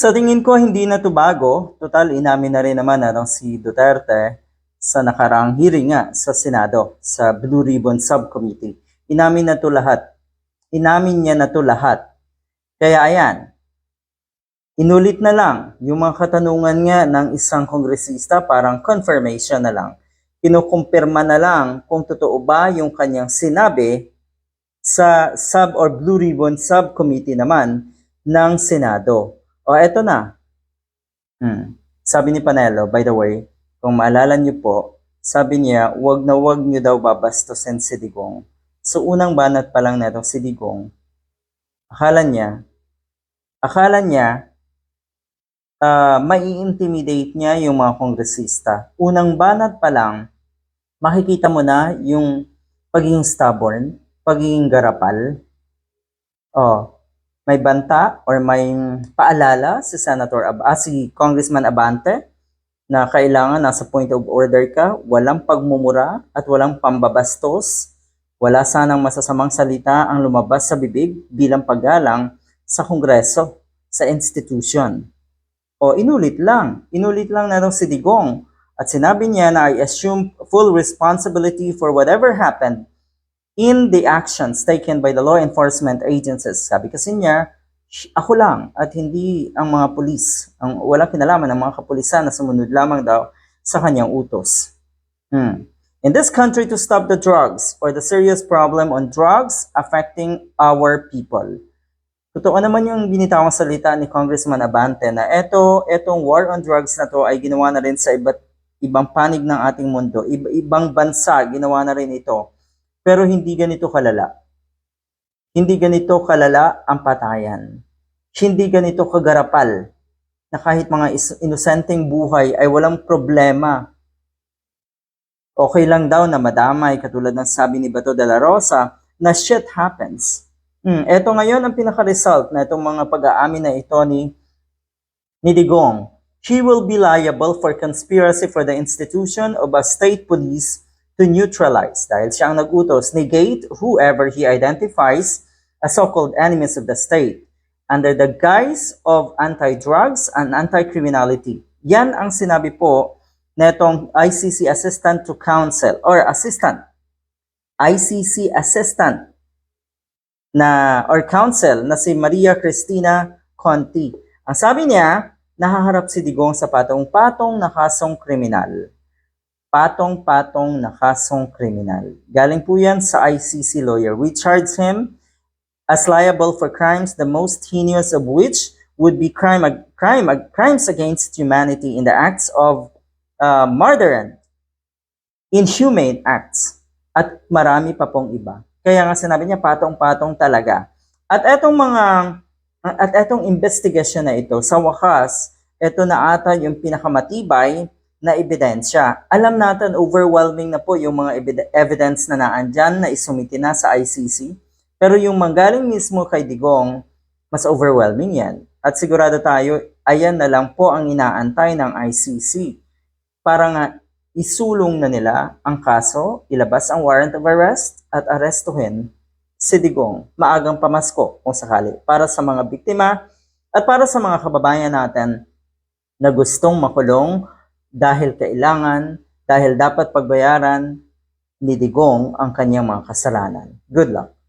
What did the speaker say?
Sa tingin ko, hindi na to bago. Total, inamin na rin naman na si Duterte sa nakaraang hearing nga sa Senado, sa Blue Ribbon Subcommittee. Inamin na to lahat. Inamin niya na to lahat. Kaya ayan, inulit na lang yung mga katanungan nga ng isang kongresista, parang confirmation na lang. Kinukumpirma na lang kung totoo ba yung kanyang sinabi sa sub or Blue Ribbon Subcommittee naman ng Senado. O eto na. Hmm. Sabi ni Panelo, by the way, kung maalala niyo po, sabi niya, wag na wag niyo daw babastusin si Digong. So unang banat pa lang netong si Digong, akala niya, akala niya, uh, mai-intimidate niya yung mga kongresista. Unang banat pa lang, makikita mo na yung pagiging stubborn, pagiging garapal. Oh, may banta or may paalala si Senator Ab ah, si Congressman Abante na kailangan nasa point of order ka, walang pagmumura at walang pambabastos. Wala sanang masasamang salita ang lumabas sa bibig bilang paggalang sa Kongreso, sa institution. O inulit lang, inulit lang na si Digong at sinabi niya na I assume full responsibility for whatever happened in the actions taken by the law enforcement agencies. Sabi kasi niya, ako lang at hindi ang mga pulis. Ang walang kinalaman ng mga kapulisan na sumunod lamang daw sa kanyang utos. Hmm. In this country to stop the drugs or the serious problem on drugs affecting our people. Totoo naman yung binitawang salita ni Congressman Abante na eto, etong war on drugs na to ay ginawa na rin sa iba't ibang panig ng ating mundo. Iba, ibang bansa ginawa na rin ito. Pero hindi ganito kalala. Hindi ganito kalala ang patayan. Hindi ganito kagarapal na kahit mga inosenteng buhay ay walang problema okay lang daw na madamay katulad ng sabi ni Bato de la Rosa na shit happens. Hmm, eto ngayon ang pinaka-result na itong mga pag-aamin na ito ni, ni Digong. He will be liable for conspiracy for the institution of a state police to neutralize dahil siya ang nagutos, negate whoever he identifies as so-called enemies of the state under the guise of anti-drugs and anti-criminality. Yan ang sinabi po netong ICC Assistant to Counsel or Assistant ICC Assistant na or Counsel na si Maria Cristina Conti. Ang sabi niya, nahaharap si Digong sa patong-patong na kasong kriminal. Patong-patong na kasong kriminal. Galing po yan sa ICC lawyer. We charge him as liable for crimes the most heinous of which would be crime, crime, crimes against humanity in the acts of uh, murder, inhumane acts, at marami pa pong iba. Kaya nga sinabi niya, patong-patong talaga. At etong mga, at etong investigation na ito, sa wakas, ito na ata yung pinakamatibay na ebidensya. Alam natin, overwhelming na po yung mga evidence na naandyan na isumiti na sa ICC. Pero yung manggaling mismo kay Digong, mas overwhelming yan. At sigurado tayo, ayan na lang po ang inaantay ng ICC para nga isulong na nila ang kaso, ilabas ang warrant of arrest at arestuhin si Digong maagang pamasko kung sakali para sa mga biktima at para sa mga kababayan natin na gustong makulong dahil kailangan, dahil dapat pagbayaran ni Digong ang kanyang mga kasalanan. Good luck!